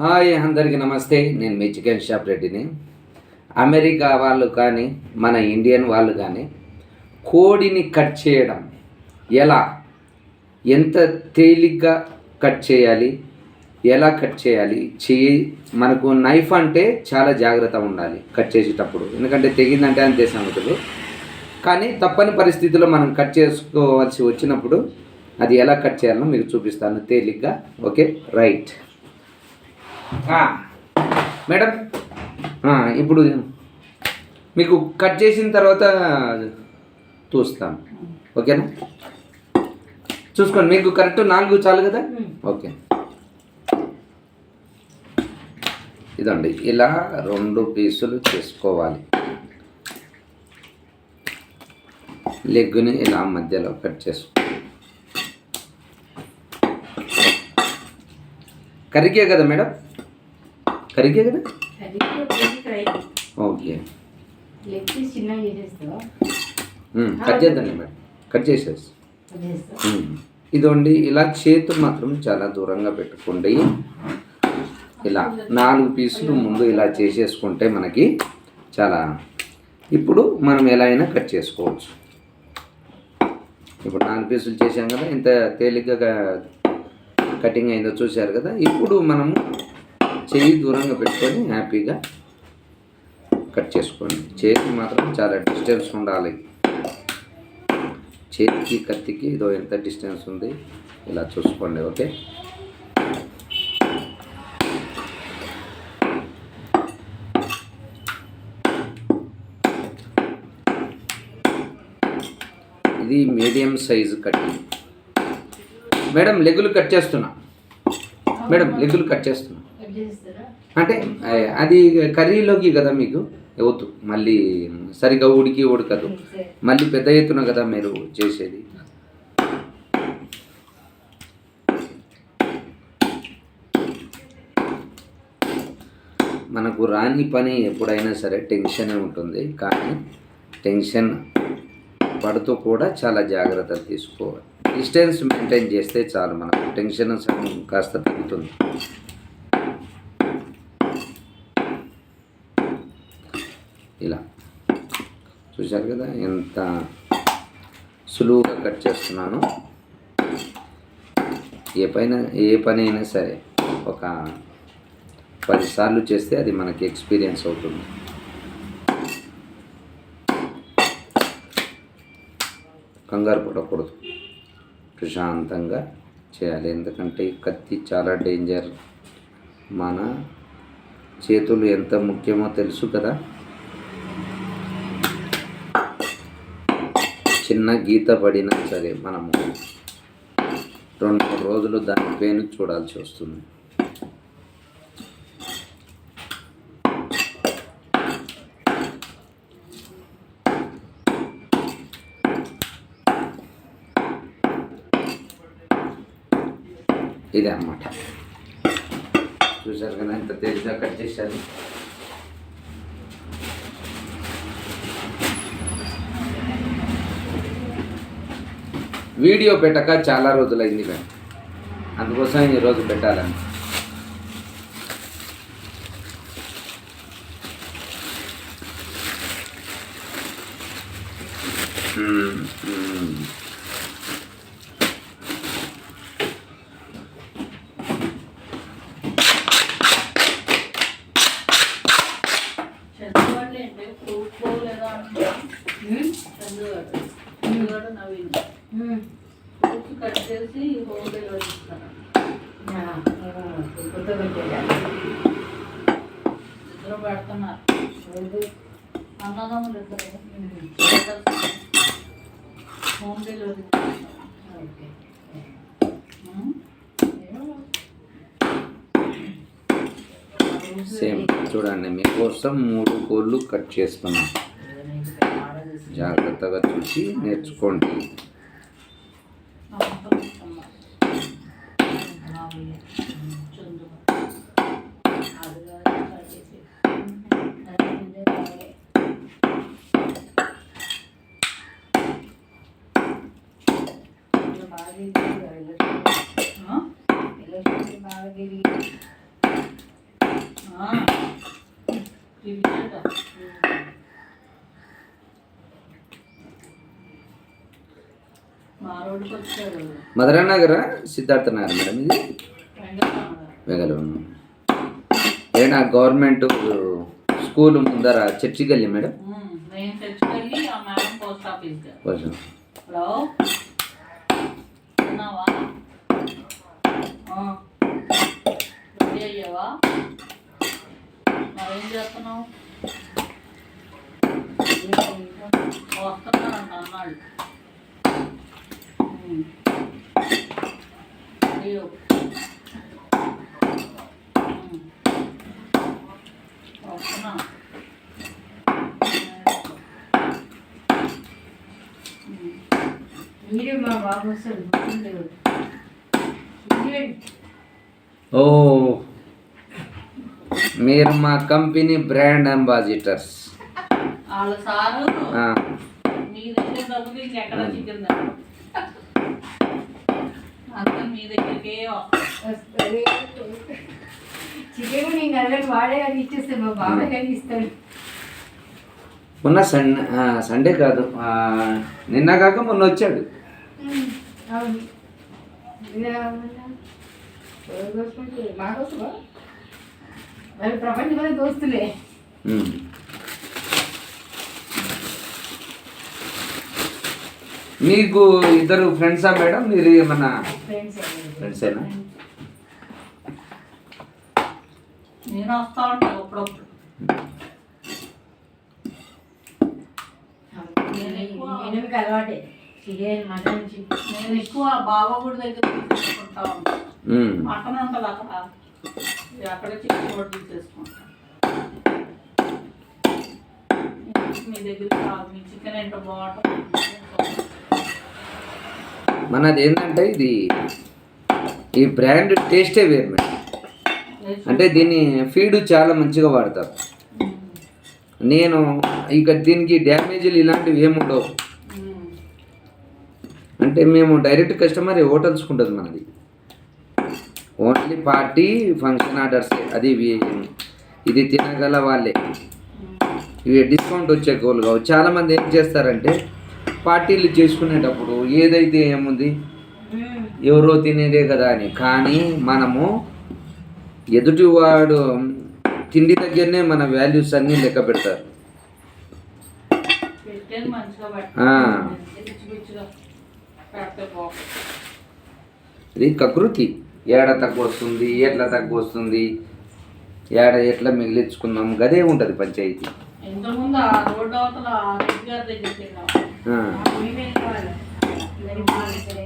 Hi అందరికీ నమస్తే. నేను మీ చికెన్ షాప్ రెడ్డిని. అమెరికా వాళ్ళు కానీ మన ఇండియన్ వాళ్ళు కానీ కోడిని కట్ చేయడం ఎలా? ఎంత తేలిగ్గా కట్ చేయాలి? ఎలా కట్ చేయాలి? చేయి మనకు నైఫ్ అంటే చాలా జాగ్రత్త ఉండాలి కట్ చేసేటప్పుడు. ఎందుకంటే తెగిందంటే అంతే సంగతులు. కానీ తప్పని పరిస్థితిలో మనం కట్ చేసుకోవాల్సి వచ్చినప్పుడు అది ఎలా కట్ చేయాలో మీకు చూపిస్తాను తేలిగ్గా. Okay right. మేడం ఇప్పుడు మీకు కట్ చేసిన తర్వాత చూస్తాను. ఓకేనా? చూసుకోండి మీకు కరెక్ట్ నాలుగు చాలు కదా? ఓకే. ఇదండి ఇలా రెండు పీసులు చేసుకోవాలి. లెగ్గుని ఇలా మధ్యలో కట్ చేసుకో. కరిగే కదా మేడం? కరిగే కదా? ఓకే. లెగ్ పీస్ చిన్నగా చేసేస్తావా? ఉమ్, కట్ చేద్దాండి మేడం కట్ చేసేసి. ఇదండి ఇలా చేతులు మాత్రం చాలా దూరంగా పెట్టుకోండి. ఇలా నాలుగు పీసులు ముందు ఇలా చేసేసుకుంటే మనకి చాలా ఇప్పుడు మనం ఎలా అయినా కట్ చేసుకోవచ్చు. ఇప్పుడు నాలుగు పీసులు చేసాం కదా ఇంత తేలిగ్గా కటింగ్ అయిందో చూశారు కదా ఇప్పుడు మనము చెయ్యి దూరంగా పెట్టుకొని హ్యాపీగా కట్ చేసుకోండి. చేతికి మాత్రం చాలా డిస్టెన్స్ ఉండాలి. చేతికి కత్తికి ఇదో ఎంత డిస్టెన్స్ ఉంది ఇలా చూసుకోండి ఓకే? ఇది మీడియం సైజు కట్టింగ్ మేడం లెగ్గులు కట్ చేస్తున్నా. మేడం లెగ్గులు కట్ చేస్తున్నా. అంటే అది కర్రీలోకి కదా మీకు? వద్దు. మళ్ళీ సరిగా ఉడికి ఉడకదు. మళ్ళీ పెద్ద ఎత్తున కదా మీరు చేసేది? మనకు రాని పని ఎప్పుడైనా సరే టెన్షనే ఉంటుంది. కానీ టెన్షన్ పడుతూ కూడా చాలా జాగ్రత్తలు తీసుకోవాలి. డిస్టెన్స్ మెయింటైన్ చేస్తే చాలు మనకు. టెన్షన్ కాస్త తగ్గుతుంది. ఇలా. చూశారు కదా ఎంత సులువుగా కట్ చేస్తున్నాను. ఏ పైన ఏ పని అయినా సరే ఒక పదిసార్లు చేస్తే అది మనకి ఎక్స్పీరియన్స్ అవుతుంది. కంగారు పడకూడదు. ప్రశాంతంగా చేయాలి. ఎందుకంటే ఈ కత్తి చాలా డేంజర్. మన చేతులు ఎంత ముఖ్యమో తెలుసు కదా. చిన్న గీత పడినా సరే మనము రెండు మూడు రోజులు దాని పెయిన్ చూడాల్సి వస్తుంది. ఇదే అన్నమాట. చూసారు కదా ఇంత తేలిగ్గా కట్ చేశారు? వీడియో పెట్టక చాలా రోజులైంది మేము అందుకోసం ఈరోజు పెట్టాలని. మ్మ్, మ్మ్. చంద్రబాబు అంటే కూర్చోలేదా అంటే చంద్రబాబు చంద్రబాబు నవీన్ కూర్చు కట్ చేసి హోమ్ డెలివరీ ఇస్తాను కొత్త పెట్టేదా ఇద్దరు పెడుతున్నారు అన్నదమ్ములు ఇద్దరు హోమ్ డెలివరీ ఓకే సేమ్ చూడండి మీకోసం మూడు కోళ్ళు కట్ చేస్తున్నాం. జాగ్రత్తగా చూసి నేర్చుకోండి. బాగా తిరిగి ఆ. టికెట్. మా రోడ్డుకి వచ్చాడు మధురా నగరా సిద్ధార్థ నగర్ మేడం ఇది? వెగలవరం ఏనా గవర్నమెంట్ స్కూల్ ముందర చర్చి గల్లీ మేడం వస్తున్నానంట అన్నాడు ఉమ్. అయ్యో ఉమ్. వస్తున్నా ఉమ్. మీరే మా బాబు వస్తాడు గుర్తుండేవాడు. మీరే- ఓ మీరు మా కంపెనీ బ్రాండ్ అంబాసిడర్స్ వాళ్ళ సారు మీ దగ్గర డబ్బులు చికెన్ అంతా మీ దగ్గరికే. చికెన్ నేను అడగను వాడే కానీ ఇచ్చేస్తాను మా బాబాయ్ కానీ ఇస్తాడు? మొన్న సండే సండే కాదు నిన్న కాక మొన్న వచ్చాడు. అవును. మా వాళ్ళ ప్రపంచంలో దోస్తులే. మీకు ఇద్దరు ఫ్రెండ్సా మేడం? మీరు ఏమన్నా ఫ్రెండ్స్ ఫ్రెండ్సేనా నేను వస్తా ఉంటాను అప్పుడప్పుడు. అలవాటే. Chicken mutton chicken. నేను ఎక్కువ బాబా గుడి దగ్గర తీసుకుంటా ఉంటాను ఉమ్. మటన్ ఉంటుంది అక్కడ ఇది అక్కడ చికెన్ కూడా తీసేసుకుంటాం. మీ దగ్గర మీ చికెన్ ఏంటో బాగుంటుంది. మనది ఏంటంటే ఇది ఈ బ్రాండ్ టేస్టే వేరు మేడం అంటే దీన్ని ఫీడ్ చాలా మంచిగా వాడతారు. నేను ఇక దీనికి డ్యామేజీలు ఇలాంటివి ఏముండవు అంటే మేము డైరెక్ట్ కస్టమర్ హోటల్స్కి ఉంటుంది మనది. ఓన్లీ పార్టీ ఫంక్షన్ ఆర్డర్స్ అది ఇది తినగల వాళ్ళే. ఇవి డిస్కౌంట్ వచ్చే కోళ్ళు కావు. చాలామంది ఏం చేస్తారంటే పార్టీలు చేసుకునేటప్పుడు ఏదైతే ఏముంది? ఎవరో తినేదే కదా అని. కానీ మనము ఎదుటివాడు తిండి దగ్గరనే మన వాల్యూస్ అన్నీ లెక్క పెడతారు. ఇది కకృతి. ఏడ తక్కువ వస్తుంది ఎట్లా తక్కువ వస్తుంది ఏడ ఎట్లా మిగిలించుకుందాం గదే ఉంటుంది పంచాయతీ. ఇంతకుముందు ఆ రోడ్డు అవతల ఆ రెడ్డి గారి దగ్గర తిన్నాం ఆ. మేమే కావాలి అందరి బాగా సరే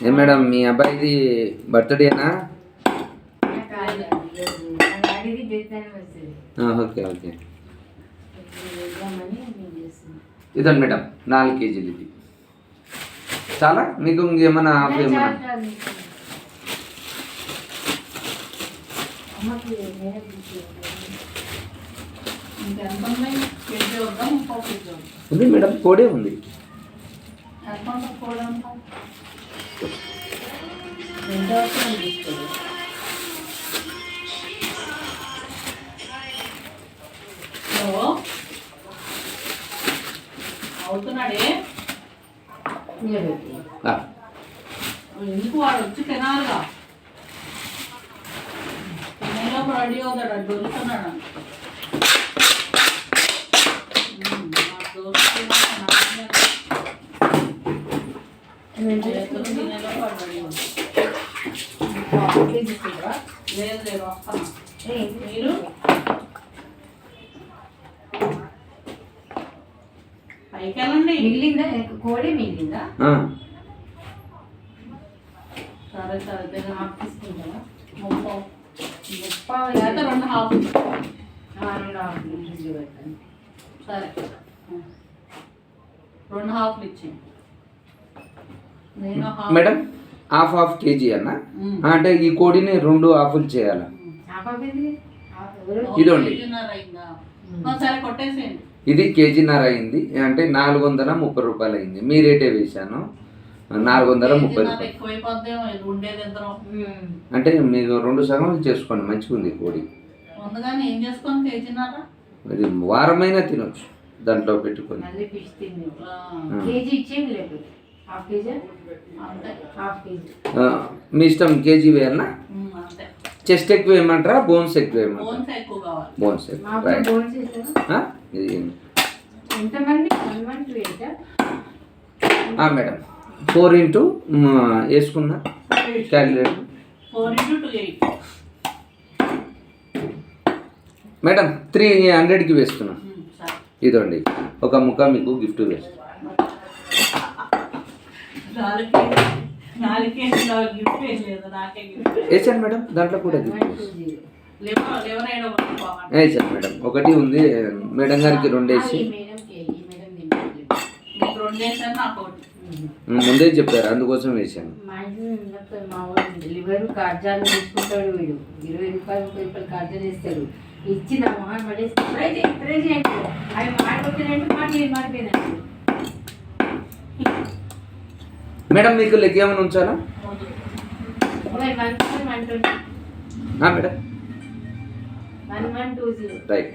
ఏ మేడం మీ అబ్బాయిది బర్త్డేనా నాకు కాదు నాకు అడిగి చేస్తానే వస్తుంది ఓకే ఓకే. చేద్దామని నేను చేస్తున్నాను ఇదండి మేడం నాలుగు కేజీలు ఇది. చాలా? మీకు ఇంకేమైనా ఆఫ్ ఉంది? మేడం కోడే ఉంది. ఎంత ఎందుకు వాడు వచ్చి తినాలిగా? తినేలోపు రెడీ అవుతాడు అది దొరుకుతున్నాడు లేదు లేదు వస్తాను. మీరు? పైకి వెళ్ళండి మిగిలిందా కోడి మిగిలిందా? ఆ, సరే సరే తిన హాఫ్ తీసుకుంటావా? ముప్పై. ముప్పావు లేకపోతే రెండు హాఫ్. ఆ, రెండు హాఫ్ ఫ్రిడ్జ్లో పెడతాను. సరే. రెండు హాఫ్లు ఇచ్చి నేను half. Madam half half KG అన్న. అంటే ఈ కోడిని రెండు హాఫులు చేయాలి? ఇదోండి. సరే కొట్టేసేయండి. ఇది కేజీన్నర అయింది. అంటే నాలుగు వందల ముప్పై రూపాయలు అయింది. మీ రేటే వేశాను. నాలుగు వందల ముప్పై రూపాయలు. అంటే మీకు రెండు సగం చేసుకోండి. మంచిగా ఉంది కోడి ఇది వారమైనా తినొచ్చు. దాంట్లో పెట్టుకొని. మీ ఇష్టం కేజీ వేయాలనా? చెస్ట్ ఎక్కువ వేయమంటారా? బోన్స్ ఎక్కువ వేయమంటారా? బోన్స్ ఎక్కువ ఇది ఎంతమంది? మేడం. ఫోర్ ఇంటూ వేసుకున్నా క్యాలిక్యులేటర్. మేడం త్రీ హండ్రెడ్కి వేస్తున్నా. ఇదండి ఒక ముక్క మీకు గిఫ్ట్ వేస్తాను వేసాను మేడం. దాంట్లో కూడా గిఫ్ట్ వేసాను మేడం. ఒకటి ఉంది మేడం గారికి రెండు వేసి ఈ మేడంకి ఈ మేడం తింటుంది నీకు రెండు వేసాను నాకు ఒకటి ముందే చెప్పారు అందుకోసం వేసాను మా ఇంట్లో ఉన్నప్పుడు మా వాడు లివర్ కార్జాలు తీసుకుంటాడు వీడు. ఇరవై రూపాయలు ముప్పై రూపాయలు కార్జాలు వేస్తాడు ఇచ్చి నా మొహం పడేసి ఫ్రై చేయి ఫ్రై చేయండి అవి మాడిపోతున్నాయంటే మాడి మీకు లెక్క ఏమైనా ఉంచాలా? మేడం. రైట్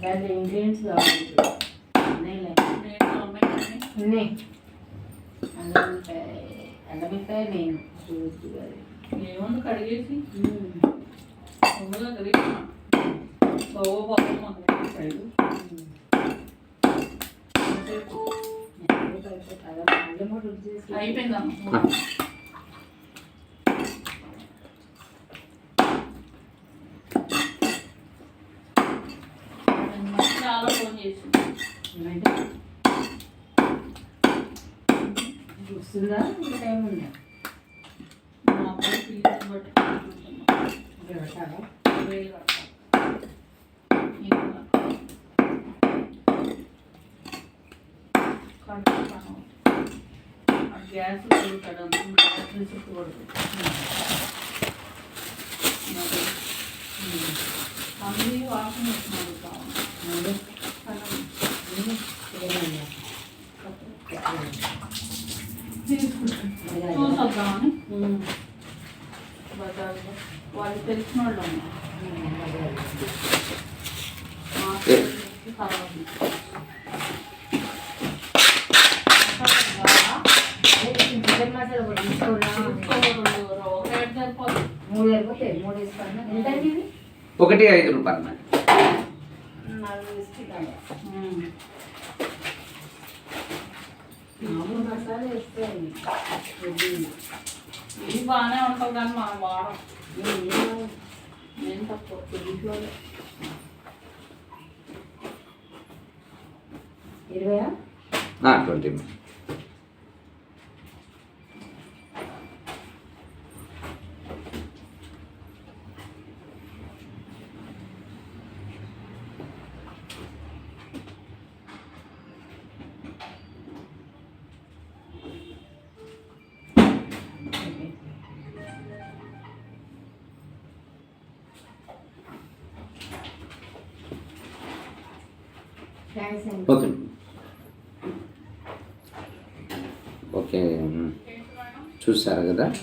దాంట్లో ఇంగ్రీడియంట్స్ కావాలి అల్లమికాయ నేను. ఏముంది కడిగేసి? మ్మ్. ముందుగా కడిగిన బొవ్వ పోతుంది మనకి సైడు అల్లం కూడా రుచి చేసి అయిపోయిందమ్మా చాలా ఫోన్ చేసి ఏమంటే వస్తుందా? ఇంకా టైం ఉందా? మా అబ్బాయి ఫీజుని బట్టి పెట్టాలా? వేలు కట్టాలి. గ్యాస్ పెరుగుతాడు గ్యాస్ వాసన వస్తున్నాడు కావాలి చూసొద్దామని బజార్లో వాళ్ళు తెలిసిన వాళ్ళు సరిపోదు మూడు మూడు ఇది ఒకటి ఐదు రూపాయలు మేడం నాలుగు వేసుకుంటాను ఉమ్. మామూలు మసాలా వేస్తాయి ఇది బాగానే ఉంటుంది కానీ మనం వాడం. ఏం నేను తక్కువ ఇంట్లో ఇరవై ట్వంటీ. ఓకే. చూసారు కదా?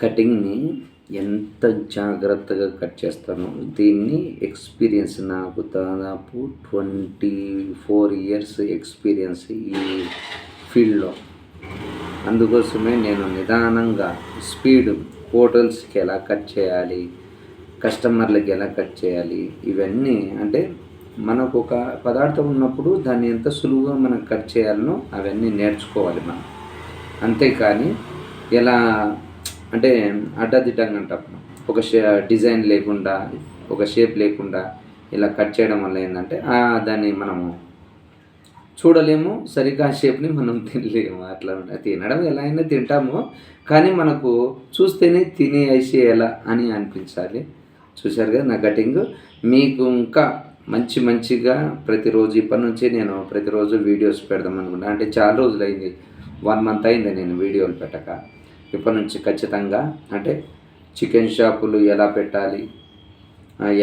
కటింగ్ని ఎంత జాగ్రత్తగా కట్ చేస్తానో. దీన్ని ఎక్స్పీరియన్స్ నాకు దాదాపు ట్వంటీ ఫోర్ ఇయర్స్ ఎక్స్పీరియన్స్ ఈ ఫీల్డ్లో. అందుకోసమే నేను నిదానంగా స్పీడ్ హోటల్స్కి ఎలా కట్ చేయాలి కస్టమర్లకి ఎలా కట్ చేయాలి ఇవన్నీ అంటే మనకు ఒక పదార్థం ఉన్నప్పుడు దాన్ని ఎంత సులువుగా మనం కట్ చేయాలనో అవన్నీ నేర్చుకోవాలి మనం. అంతేకాని ఎలా అంటే అడ్డదిడ్డంగా అంటాం ఒక షే డిజైన్ లేకుండా ఒక షేప్ లేకుండా ఇలా కట్ చేయడం వల్ల ఏంటంటే దాన్ని మనము చూడలేము సరిగ్గా ఆ షేప్ని మనం తినలేము. అట్లా తినడం ఎలా అయినా తింటాము కానీ మనకు చూస్తేనే తినేసి ఎలా అని అనిపించాలి. చూశారు కదా నా కటింగ్? మీకు ఇంకా మంచి మంచిగా ప్రతిరోజు ఇప్పటి నుంచి నేను ప్రతిరోజు వీడియోస్ పెడదాం అనుకుంటా అంటే చాలా రోజులు అయింది వన్ మంత్ అయింది నేను వీడియోలు పెట్టక. ఇప్పటి నుంచి ఖచ్చితంగా అంటే చికెన్ షాపులు ఎలా పెట్టాలి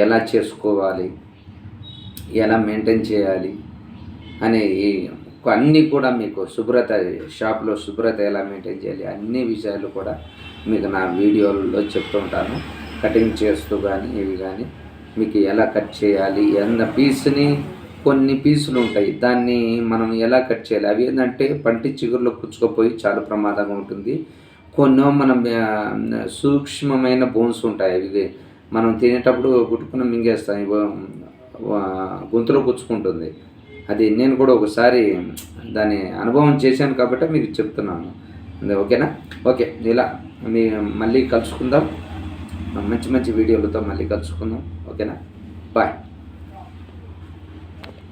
ఎలా చేసుకోవాలి ఎలా మెయింటైన్ చేయాలి అనే అన్నీ కూడా మీకు శుభ్రత షాప్లో శుభ్రత ఎలా మెయింటైన్ చేయాలి అన్ని విషయాలు కూడా మీకు నా వీడియోలలో చెప్తుంటాను కటింగ్ చేస్తూ కానీ ఇవి కానీ మీకు ఎలా కట్ చేయాలి ఎన్న పీస్ని కొన్ని పీసులు ఉంటాయి. దాన్ని మనం ఎలా కట్ చేయాలి? అవి ఏంటంటే పంటి చిగురులో కుచ్చుకుపోయి చాలా ప్రమాదంగా ఉంటుంది. కొన్ని మనం సూక్ష్మమైన బోన్స్ ఉంటాయి అవి. మనం తినేటప్పుడు గుట్టుకున్న మింగేస్తాం గొంతులో పుచ్చుకుంటుంది. అది నేను కూడా ఒకసారి దాని అనుభవం చేశాను కాబట్టి మీకు చెప్తున్నాను. ఓకేనా? ఓకే ఇలా మీ మళ్ళీ కలుసుకుందాం. మంచి మంచి వీడియోలతో మళ్ళీ కలుసుకుందాం. ఓకేనా? బాయ్.